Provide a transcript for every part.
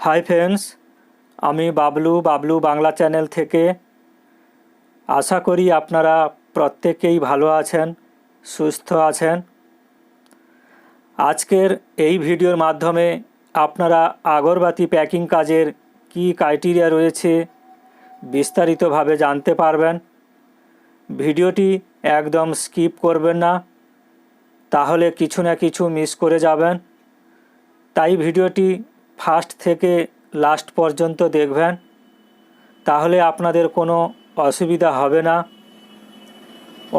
Hi friends আমি Bablu Bablu Bangla channel থেকে। আশা করি আপনারা প্রত্যেকেই ভালো আছেন, সুস্থ আছেন। আজকের এই ভিডিওর মাধ্যমে আপনারা আগরবাতি প্যাকিং কাজের কী ক্রাইটেরিয়া রয়েছে বিস্তারিতভাবে জানতে পারবেন। ভিডিওটি একদম স্কিপ করবেন না, তাহলে কিছু না কিছু মিস করে যাবেন। তাই ভিডিওটি ফার্স্ট থেকে লাস্ট পর্যন্ত দেখবেন, তাহলে আপনাদের কোনো অসুবিধা হবে না।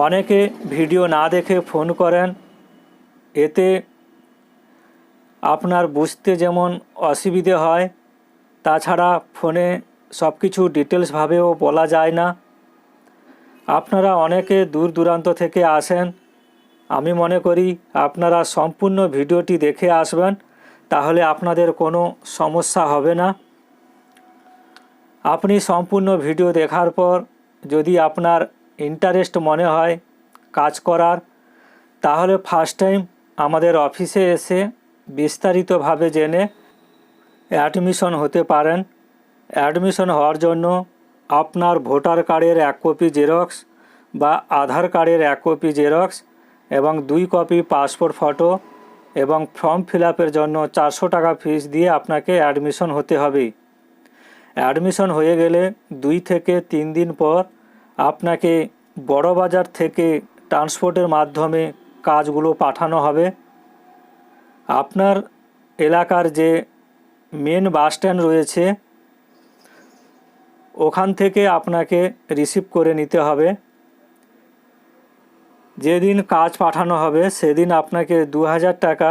অনেকে ভিডিও না দেখে ফোন করেন, এতে আপনার বুঝতে যেমন অসুবিধে হয়, তাছাড়া ফোনে সব কিছু ডিটেলসভাবেও বলা যায় না। আপনারা অনেকে দূর দূরান্ত থেকে আসেন, আমি মনে করি আপনারা সম্পূর্ণ ভিডিওটি দেখে আসবেন। তাহলে আপনাদের কোনো সমস্যা হবে না। আপনি সম্পূর্ণ ভিডিও দেখার পর যদি আপনার ইন্টারেস্ট মনে হয় কাজ করার, তাহলে ফার্স্ট টাইম আমাদের অফিসে এসে বিস্তারিতভাবে জেনে অ্যাডমিশন হতে পারেন। অ্যাডমিশন হওয়ার জন্য আপনার ভোটার কার্ডের এক কপি জেরক্স বা আধার কার্ডের এক কপি জেরক্স এবং দুই কপি পাসপোর্ট ফটো এবং ফর্ম ফিল জন্য চারশো টাকা ফিস দিয়ে আপনাকে অ্যাডমিশন হতে হবে। অ্যাডমিশন হয়ে গেলে দুই থেকে তিন দিন পর আপনাকে বড় বাজার থেকে ট্রান্সপোর্টের মাধ্যমে কাজগুলো পাঠানো হবে। আপনার এলাকার যে মেন বাস স্ট্যান্ড রয়েছে, ওখান থেকে আপনাকে রিসিভ করে নিতে হবে। যেদিন কাজ পাঠানো হবে, সেদিন আপনাকে দু হাজার টাকা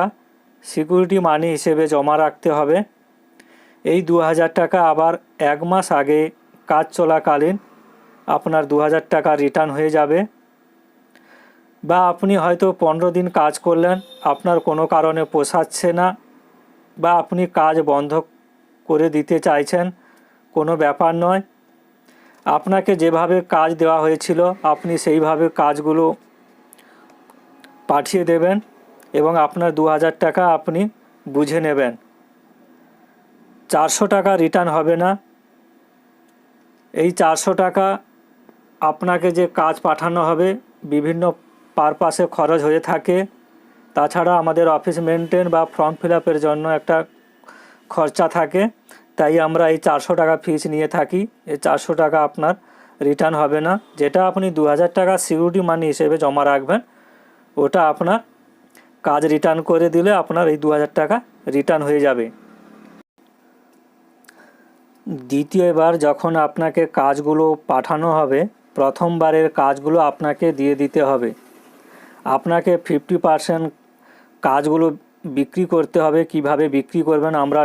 সিকিউরিটি মানি হিসেবে জমা রাখতে হবে। এই দু হাজার টাকা আবার এক মাস আগে কাজ চলাকালীন আপনার দু হাজার টাকা রিটার্ন হয়ে যাবে। বা আপনি হয়তো পনেরো দিন কাজ করলেন, আপনার কোনো কারণে পোষাচ্ছে না, বা আপনি কাজ বন্ধ করে দিতে চাইছেন, কোনো ব্যাপার নয়। আপনাকে যেভাবে কাজ দেওয়া হয়েছিল, আপনি সেইভাবে কাজগুলো পাঠিয়ে দেবেন এবং আপনার দু হাজার টাকা আপনি বুঝে নেবেন। চারশো টাকা রিটার্ন হবে না। এই চারশো টাকা আপনাকে যে কাজ পাঠানো হবে বিভিন্ন পারপাসে খরচ হয়ে থাকে। তাছাড়া আমাদের অফিস মেনটেন বা ফর্ম ফিল আপের জন্য একটা খরচা থাকে। তাই আমরা এই চারশো টাকা ফিস নিয়ে থাকি। এই চারশো টাকা আপনার রিটার্ন হবে না। যেটা আপনি দু হাজার টাকা সিকিউরিটি মানি হিসেবে জমা রাখবেন ওটা আপনার কাজ রিটার্ন করে দিলে আপনার এই দু হাজার টাকা রিটার্ন হয়ে যাবে। দ্বিতীয়বার যখন আপনাকে কাজগুলো পাঠানো হবে, প্রথমবারের কাজগুলো আপনাকে দিয়ে দিতে হবে। আপনাকে ফিফটি পারসেন্ট কাজগুলো বিক্রি করতে হবে। কীভাবে বিক্রি করবেন আমরা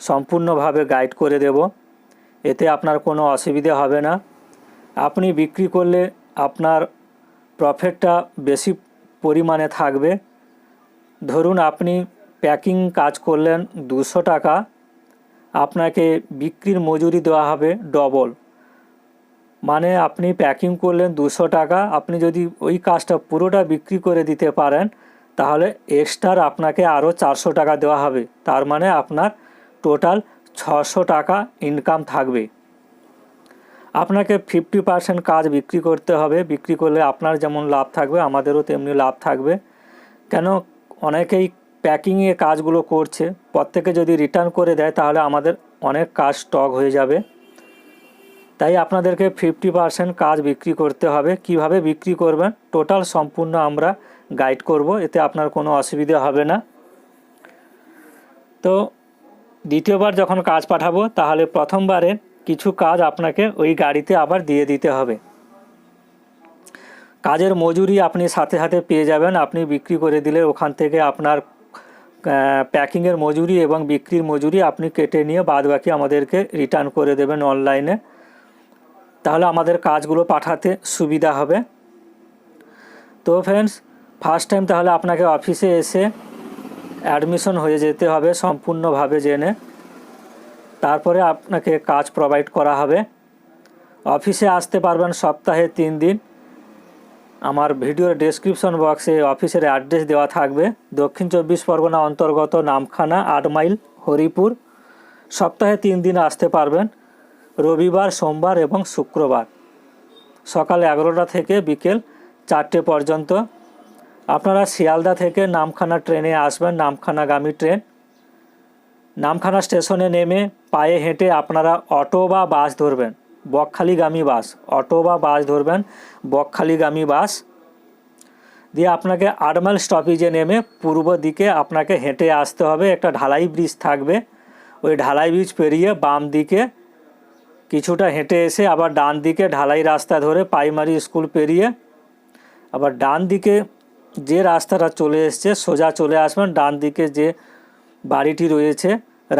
সম্পূর্ণভাবে গাইড করে দেব। এতে আপনার কোনো অসুবিধে হবে না। আপনি বিক্রি করলে আপনার প্রফিটটা বেশি পরিমাণে থাকবে। ধরুন আপনি প্যাকিং কাজ করলেন দুশো টাকা, আপনাকে বিক্রির মজুরি দেওয়া হবে ডবল। মানে আপনি প্যাকিং করলেন দুশো টাকা, আপনি যদি ওই কাজটা পুরোটা বিক্রি করে দিতে পারেন, তাহলে এক্সট্রার আপনাকে আরও চারশো টাকা দেওয়া হবে। তার মানে আপনার টোটাল ছশো টাকা ইনকাম থাকবে। আপনাকে ফিফটি পার্সেন্ট কাজ বিক্রি করতে হবে। বিক্রি করলে আপনার যেমন লাভ থাকবে, আমাদেরও তেমনি লাভ থাকবে। কেন? অনেকেই প্যাকিংয়ে কাজগুলো করছে। প্রত্যেকে যদি রিটার্ন করে দেয়, তাহলে আমাদের অনেক কাজ স্টক হয়ে যাবে। তাই আপনাদেরকে ফিফটি পার্সেন্ট কাজ বিক্রি করতে হবে। কীভাবে বিক্রি করবেন? টোটাল সম্পূর্ণ আমরা গাইড করব। এতে আপনার কোনো অসুবিধা হবে না। তো দ্বিতীয়বার যখন কাজ পাঠাবো, তাহলে প্রথমবারে কিছু কাজ আপনাকে ওই গাড়িতে আবার দিয়ে দিতে হবে। কাজের মজুরি আপনি সাথে সাথে পেয়ে যাবেন। আপনি বিক্রি করে দিলে ওখান থেকে আপনার প্যাকিংয়ের মজুরি এবং বিক্রির মজুরি আপনি কেটে নিয়ে বাদ বাকি আমাদেরকে রিটার্ন করে দেবেন অনলাইনে। তাহলে আমাদের কাজগুলো পাঠাতে সুবিধা হবে। তো ফ্রেন্ডস ফার্স্ট টাইম তাহলে আপনাকে অফিসে এসে অ্যাডমিশন হয়ে যেতে হবে সম্পূর্ণভাবে জেনে। তারপরে আপনাকে কাজ প্রোভাইড করা হবে। অফিসে আসতে পারবেন সপ্তাহে তিন দিন। আমার ভিডিওর ডেসক্রিপশন বক্সে অফিসের অ্যাড্রেস দেওয়া থাকবে। দক্ষিণ চব্বিশ পরগনা অন্তর্গত নামখানা, আট মাইল, হরিপুর। সপ্তাহে তিন দিন আসতে পারবেন। রবিবার, সোমবার এবং শুক্রবার। সকাল এগারোটা থেকে বিকেল চারটে পর্যন্ত। আপনারা শিয়ালদা থেকে নামখানা ট্রেনে আসবেন, নামখানাগামী ট্রেন নামখানা স্টেশনে নেমে পায়ে হেঁটে আপনারা অটো বা বাস ধরবেন। বকখালিগামী বাস। অটো বা বাস ধরবেন, বকখালিগামী বাস। দিয়ে আপনাকে আটমাইল স্টপেজে নেমে পূর্ব দিকে আপনাকে হেঁটে আসতে হবে। একটা ঢালাই ব্রিজ থাকবে। ওই ঢালাই ব্রিজ পেরিয়ে বাম দিকে কিছুটা হেঁটে এসে আবার ডান দিকে ঢালাই রাস্তা ধরে প্রাইমারি স্কুল পেরিয়ে আবার ডান দিকে যে রাস্তাটা চলে এসছে, সোজা চলে আসবেন। ডান দিকে যে বাড়িটি রয়েছে।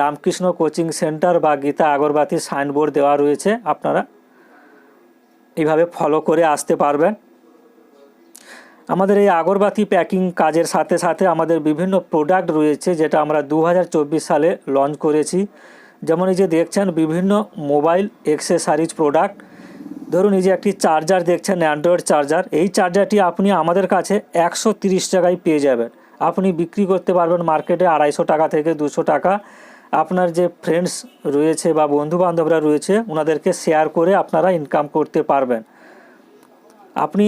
রামকৃষ্ণ কোচিং সেন্টার বা গীতা আগরবাতি সাইনবোর্ড দেওয়া রয়েছে। আপনারা এইভাবে ফলো করে আসতে পারবেন। আমাদের এই আগরবাতি প্যাকিং কাজের সাথে সাথে আমাদের বিভিন্ন প্রোডাক্ট রয়েছে, যেটা আমরা দু হাজার চব্বিশ সালে লঞ্চ করেছি। যেমন এই যে দেখছেন, বিভিন্ন মোবাইল এক্সেসারিজ প্রোডাক্ট ধরুন এই যে একটি চার্জার দেখছেন অ্যান্ড্রয়েড চার্জার এই চার্জারটি আপনি আমাদের কাছে একশো টাকায় পেয়ে যাবেন। আপনি বিক্রি করতে পারবেন মার্কেটে আড়াইশো টাকা থেকে দুশো টাকা। আপনার যে ফ্রেন্ডস রয়েছে বা বন্ধু বান্ধবরা রয়েছে ওনাদেরকে শেয়ার করে আপনারা ইনকাম করতে পারবেন। আপনি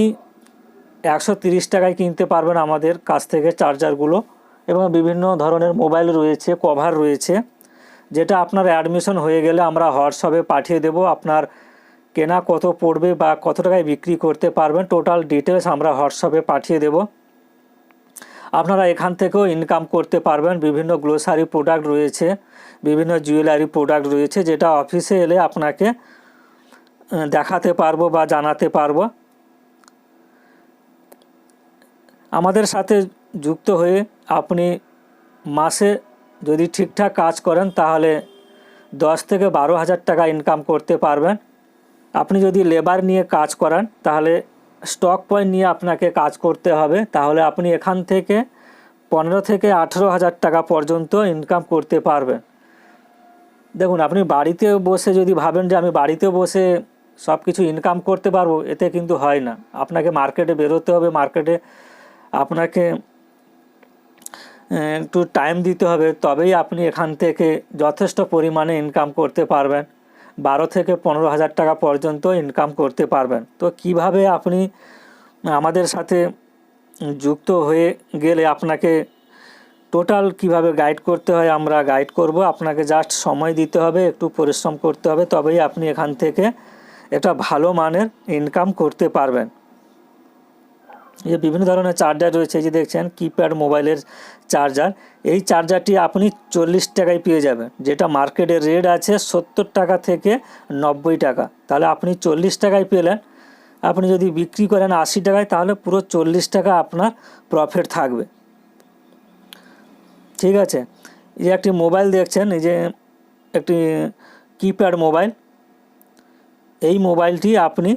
একশো তিরিশ টাকায় কিনতে পারবেন আমাদের কাছ থেকে চার্জারগুলো এবং বিভিন্ন ধরনের মোবাইল রয়েছে কভার রয়েছে, যেটা আপনার অ্যাডমিশন হয়ে গেলে আমরা হোয়াটসঅ্যাপে পাঠিয়ে দেব। আপনার কেনা কত পড়বে বা কত টাকায় বিক্রি করতে পারবেন টোটাল ডিটেলস আমরা হোয়াটসঅ্যাপে পাঠিয়ে দেব। আপনারা এখান থেকেও ইনকাম করতে পারবেন। বিভিন্ন গ্লোসারি প্রোডাক্ট রয়েছে, বিভিন্ন জুয়েলারি প্রোডাক্ট রয়েছে, যেটা অফিসে এলে আপনাকে দেখাতে পারব বা জানাতে পারব। আমাদের সাথে যুক্ত হয়ে আপনি মাসে যদি ঠিকঠাক কাজ করেন, তাহলে দশ থেকে বারো হাজার টাকা ইনকাম করতে পারবেন। আপনি যদি লেবার নিয়ে কাজ করান, তাহলে স্টক পয়েন্ট নিয়ে আপনাকে কাজ করতে হবে। তাহলে আপনি এখান থেকে পনেরো থেকে আঠেরো হাজার টাকা পর্যন্ত ইনকাম করতে পারবেন। দেখুন, আপনি বাড়িতে বসে যদি ভাবেন যে আমি বাড়িতে বসে সব কিছু ইনকাম করতে পারব, এতে কিন্তু হয় না। আপনাকে মার্কেটে বেরোতে হবে মার্কেটে আপনাকে একটু টাইম দিতে হবে, তবেই আপনি এখান থেকে যথেষ্ট পরিমাণে ইনকাম করতে পারবেন। বারো থেকে পনেরো হাজার টাকা পর্যন্ত ইনকাম করতে পারবেন। তো কীভাবে আপনি আমাদের সাথে যুক্ত হয়ে গেলে আপনাকে টোটাল কীভাবে গাইড করতে হয়, আমরা গাইড করব। আপনাকে জাস্ট সময় দিতে হবে, একটু পরিশ্রম করতে হবে, তবেই আপনি এখান থেকে এটা ভালো মানের ইনকাম করতে পারবেন। যে বিভিন্ন ধরনের চার্জার রয়েছে যে দেখছেন কিপ্যাড মোবাইলের চার্জার এই চার্জারটি আপনি চল্লিশ টাকায় পেয়ে যাবেন। যেটা মার্কেটে রেট আছে সত্তর টাকা থেকে নব্বই টাকা। তাহলে আপনি চল্লিশ টাকায় পেলেন। আপনি যদি বিক্রি করেন আশি টাকায়, তাহলে পুরো চল্লিশ টাকা আপনার প্রফিট থাকবে। ঠিক আছে? এই যে একটি মোবাইল দেখছেন, এই যে একটি কিপ্যাড মোবাইল এই মোবাইলটি আপনি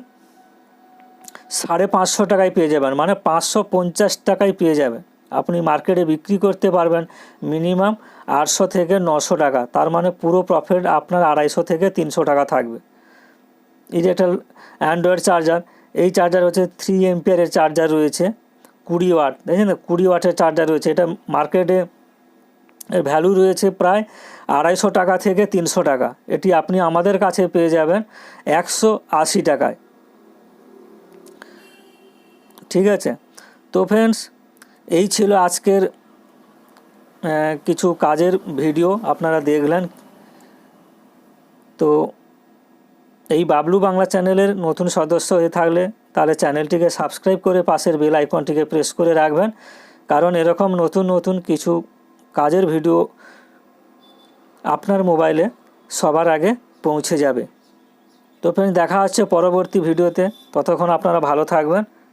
সাড়ে পাঁচশো টাকায় পেয়ে যাবেন মানে পাঁচশো পঞ্চাশ টাকায় পেয়ে যাবেন। আপনি মার্কেটে বিক্রি করতে পারবেন মিনিমাম আটশো থেকে নশো টাকা, তার মানে পুরো প্রফিট আপনার আড়াইশো থেকে তিনশো টাকা থাকবে। এই যে একটা অ্যান্ড্রয়েড চার্জার এই চার্জার হচ্ছে থ্রি এমপিয়ারের চার্জার রয়েছে, কুড়ি ওয়াট দেখছেন না কুড়ি ওয়াটের চার্জার রয়েছে, এটা মার্কেটে এর ভ্যালু রয়েছে প্রায় আড়াইশো টাকা থেকে তিনশো টাকা। এটি আপনি আমাদের কাছে পেয়ে যাবেন একশো আশি টাকায়। ঠিক আছে? তো ফ্রেন্ডস এই ছিল আজকের কিছু কাজের ভিডিও আপনারা দেখলেন। তো এই বাবলু বাংলা চ্যানেলের নতুন সদস্য হয়ে থাকলে তাহলে চ্যানেলটিকে সাবস্ক্রাইব করে পাশের বেল আইকনটিকে প্রেস করে রাখবেন। কারণ এরকম নতুন নতুন কিছু কাজের ভিডিও আপনার মোবাইলে সবার আগে পৌঁছে যাবে। তো ফ্রেন্ড দেখা হচ্ছে পরবর্তী ভিডিওতে ততক্ষণ আপনারা ভালো থাকবেন।